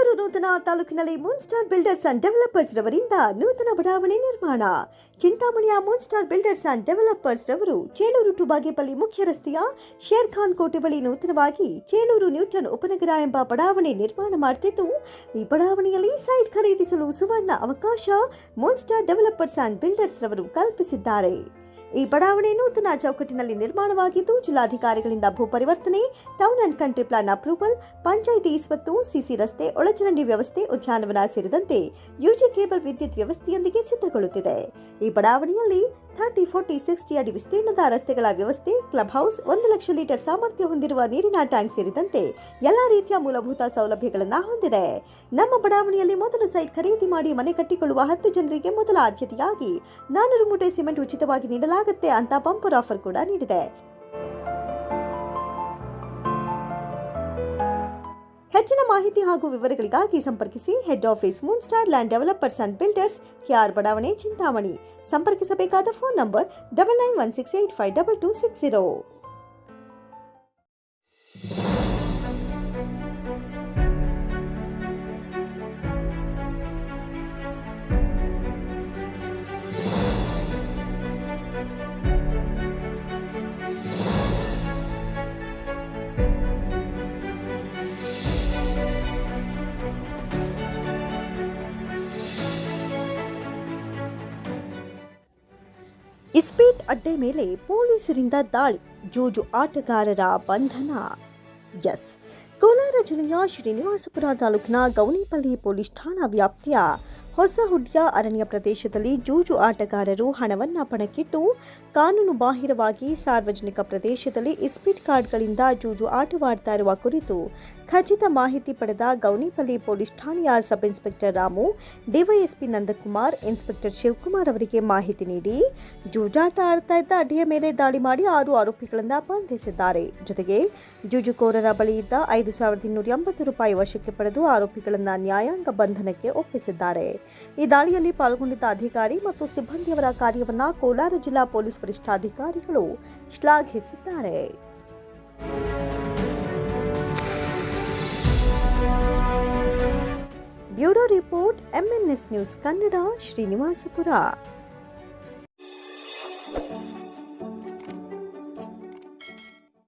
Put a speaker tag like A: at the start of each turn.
A: ಚೇಳೂರು ನೂತನ ತಾಲೂಕಿನಲ್ಲಿ moon star builders and developers ರವರಿಂದ ನೂತನ ಬಡಾವಣೆ ನಿರ್ಮಾಣ. ಚಿಂತಾಮಣಿಯ moon star builders and developers ರವರು ಚೇಳೂರು ಟು ಬಾಗೇಪಲ್ಲಿ ಮುಖ್ಯ ರಸ್ತೆಯ ಶೇರ್ ಖಾನ್ ಕೋಟೆ ಬಳಿ ನೂತನವಾಗಿ ಚೇಳೂರು ನ್ಯೂಟನ್ ಉಪನಗರ ಎಂಬ ಬಡಾವಣೆ ನಿರ್ಮಾಣ ಮಾಡುತ್ತಿದ್ದು ಈ ಬಡಾವಣೆಯಲ್ಲಿ ಸೈಟ್ ಖರೀದಿಸಲು ಸುವರ್ಣ ಅವಕಾಶ moon star developers and builders ರವರು ಕಲ್ಪಿಸಿದ್ದಾರೆ. ಈ ಬಡಾವಣೆ ನೂತನ ಚೌಕಟ್ಟಿನಲ್ಲಿ ನಿರ್ಮಾಣವಾಗಿದ್ದು, ಜಿಲ್ಲಾಧಿಕಾರಿಗಳಿಂದ ಭೂ ಪರಿವರ್ತನೆ town and country plan approval panchayat ಸ್ವತ್ತು ಸಿಸಿ ರಸ್ತೆ, ಒಳಚರಂಡಿ ವ್ಯವಸ್ಥೆ, ಉದ್ಯಾನವನ ಸೇರಿದಂತೆ ಯುಜಿ ಕೇಬಲ್ ವಿದ್ಯುತ್ ವ್ಯವಸ್ಥೆಯೊಂದಿಗೆ ಸಿದ್ಧಗೊಳ್ಳುತ್ತಿದೆ. ಈ ಬಡಾವಣೆಯಲ್ಲಿ ಥರ್ಟಿ ಫೋರ್ಟಿ ಸಿಕ್ಸ್ಟಿ ಅಡಿ ವಿಸ್ತೀರ್ಣದ ರಸ್ತೆಗಳ ವ್ಯವಸ್ಥೆ ಕ್ಲಬ್ ಹೌಸ್ ಒಂದು ಲಕ್ಷ ಲೀಟರ್ ಸಾಮರ್ಥ್ಯ ಹೊಂದಿರುವ ನೀರಿನ ಟ್ಯಾಂಕ್ ಸೇರಿದಂತೆ ಎಲ್ಲಾ ರೀತಿಯ ಮೂಲಭೂತ ಸೌಲಭ್ಯಗಳನ್ನು ಹೊಂದಿದೆ. ನಮ್ಮ ಬಡಾವಣೆಯಲ್ಲಿ ಮೊದಲು ಸೈಟ್ ಖರೀದಿ ಮಾಡಿ ಮನೆ ಕಟ್ಟಿಕೊಳ್ಳುವ ಹತ್ತು ಜನರಿಗೆ ಮೊದಲ ಆದ್ಯತೆಯಾಗಿ ನಾನೂರು ಮೂಟೆ ಸಿಮೆಂಟ್ ಉಚಿತವಾಗಿ ನೀಡಲಾಗುತ್ತೆ ಅಂತ ಬಂಪರ್ ಆಫರ್ ಕೂಡ ನೀಡಿದೆ. ಹೆಚ್ಚಿನ ಮಾಹಿತಿ ಹಾಗೂ ವಿವರಗಳಿಗಾಗಿ ಸಂಪರ್ಕಿಸಿ head office moon star land developers and builders KR ಬಡಾವಣೆ, Chintamani. ಸಂಪರ್ಕಿಸಬೇಕಾದ phone number double nine one six eight five double two six zero ಇಸ್ಪೀಟ್ ಅಡ್ಡೆ ಮೇಲೆ ಪೊಲೀಸರಿಂದ ದಾಳಿ, ಜೂಜು ಆಟಗಾರರ ಬಂಧನ. ಎಸ್. ಕೋಲಾರ ಜಿಲ್ಲೆಯ ಶ್ರೀನಿವಾಸಪುರ ತಾಲೂಕಿನ ಗೌನಿಪಲ್ಲಿ ಪೊಲೀಸ್ ಠಾಣಾ ವ್ಯಾಪ್ತಿಯ ಹೊಸಹುಡ್ಯ ಅರಣ್ಯ ಪ್ರದೇಶದಲ್ಲಿ ಜೂಜು ಆಟಗಾರರು ಹಣವನ್ನ ಪಣಕ್ಕಿಟ್ಟು ಕಾನೂನು ಬಾಹಿರವಾಗಿ ಸಾರ್ವಜನಿಕ ಪ್ರದೇಶದಲ್ಲಿ ಇಸ್ಪೀಟ್ ಕಾರ್ಡ್ಗಳಿಂದ ಜೂಜು ಆಟವಾಡ್ತಾ ಇರುವ ಕುರಿತು ಖಚಿತ ಮಾಹಿತಿ ಪಡೆದ ಗೌನಿಪಲ್ಲಿ ಪೊಲೀಸ್ ಠಾಣೆಯ sub inspector Ramu, DYSP Nandakumar, inspector Shivakumar ಅವರಿಗೆ ಮಾಹಿತಿ ನೀಡಿ ಜೂಜಾಟ ಆಡ್ತಾ ಇದ್ದ ಅಡ್ಡಿಯ ಮೇಲೆ ದಾಳಿ ಮಾಡಿ ಆರು ಆರೋಪಿಗಳನ್ನು ಬಂಧಿಸಿದ್ದಾರೆ. ಜೊತೆಗೆ ಜೂಜುಕೋರರ ಬಳಿ ಇದ್ದ ಐದು ಸಾವಿರದ ಇನ್ನೂರ ಎಂಬತ್ತು ರೂಪಾಯಿ ವಶಕ್ಕೆ ಪಡೆದು ಆರೋಪಿಗಳನ್ನು ನ್ಯಾಯಾಂಗ ಬಂಧನಕ್ಕೆ ಒಪ್ಪಿಸಿದ್ದಾರೆ. ಈ ದಾಳಿಯಲ್ಲಿ ಪಾಲ್ಗೊಂಡಿದ್ದ ಅಧಿಕಾರಿ ಮತ್ತು ಸಿಬ್ಬಂದಿಯವರ ಕಾರ್ಯವನ್ನು ಕೋಲಾರ ಜಿಲ್ಲಾ ಪೊಲೀಸ್ ವರಿಷ್ಠಾಧಿಕಾರಿಗಳು ಶ್ಲಾಘಿಸಿದ್ದಾರೆ. Bureau report MNS news Kannada, Srinivaspur.